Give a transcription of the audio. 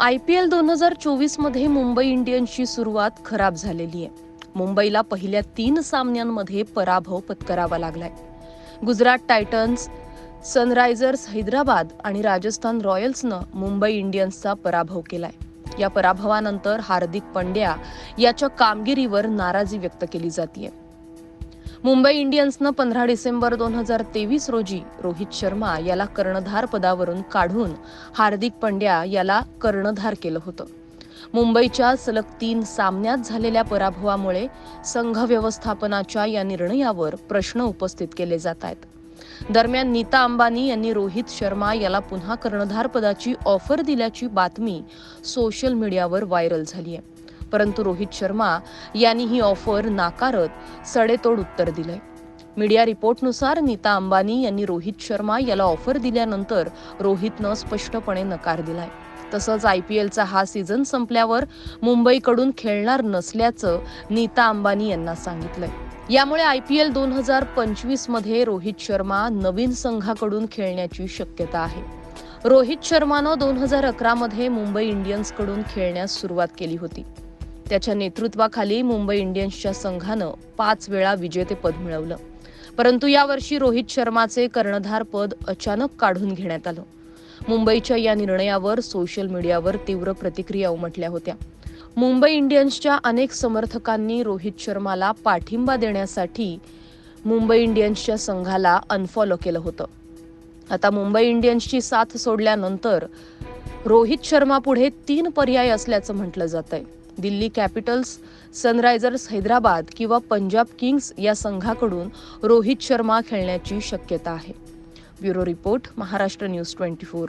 I P L दोन हजार चोवीसमध्ये मुंबई इंडियन्सची सुरुवात खराब झालेली आहे. मुंबईला पहिल्या तीन सामन्यांमध्ये पराभव पत्करावा लागलाय. गुजरात टायटन्स सनरायझर्स हैदराबाद आणि राजस्थान रॉयल्सनं मुंबई इंडियन्सचा पराभव केलाय. या पराभवानंतर हार्दिक पंड्या याच्या कामगिरीवर नाराजी व्यक्त केली जाते मुंबई इंडियन्सनं पंधरा डिसेंबर दोन हजार तेवीस रोजी रोहित शर्मा याला कर्णधार पदावरून काढून हार्दिक पंड्या याला कर्णधार केलं होतं. मुंबईच्या सलग तीन सामन्यात झालेल्या पराभवामुळे संघ व्यवस्थापनाच्या या निर्णयावर प्रश्न उपस्थित केले जात आहेत. दरम्यान नीता अंबानी यांनी रोहित शर्मा याला पुन्हा कर्णधार पदाची ऑफर दिल्याची बातमी सोशल मीडियावर व्हायरल झाली आहे. परंतु रोहित शर्मा यांनी ही ऑफर नाकारत सडेतोड उत्तर दिलंय. मीडिया रिपोर्टनुसार नीता अंबानी यांनी रोहित शर्मा याला ऑफर दिल्यानंतर रोहितनं स्पष्टपणे नकार दिलाय. तसंच आय पी एलचा हा सीझन संपल्यावर मुंबईकडून खेळणार नसल्याचं नीता अंबानी यांना सांगितलंय. यामुळे आय पी एल दोन हजार पंचवीसमध्ये रोहित शर्मा नवीन संघाकडून खेळण्याची शक्यता आहे. रोहित शर्मानं दोन हजार अकरामध्ये मुंबई इंडियन्सकडून खेळण्यास सुरुवात केली होती. त्याच्या नेतृत्वाखाली मुंबई इंडियन्सच्या संघानं पाच वेळा विजेतेपद मिळवलं. परंतु यावर्षी रोहित शर्माचे कर्णधार पद अचानक काढून घेण्यात आलं. मुंबईच्या या निर्णयावर सोशल मीडियावर तीव्र प्रतिक्रिया उमटल्या होत्या. मुंबई इंडियन्सच्या अनेक समर्थकांनी रोहित शर्माला पाठिंबा देण्यासाठी मुंबई इंडियन्सच्या संघाला अनफॉलो केलं होतं. आता मुंबई इंडियन्सची साथ सोडल्यानंतर रोहित शर्मा पुढे तीन पर्याय असल्याचं म्हटलं जात आहे दिल्ली कॅपिटल्स सनरायझर्स हैदराबाद किंवा पंजाब किंग्स या संघाकडून रोहित शर्मा खेळण्याची शक्यता आहे. Bureau report Maharashtra news twenty four.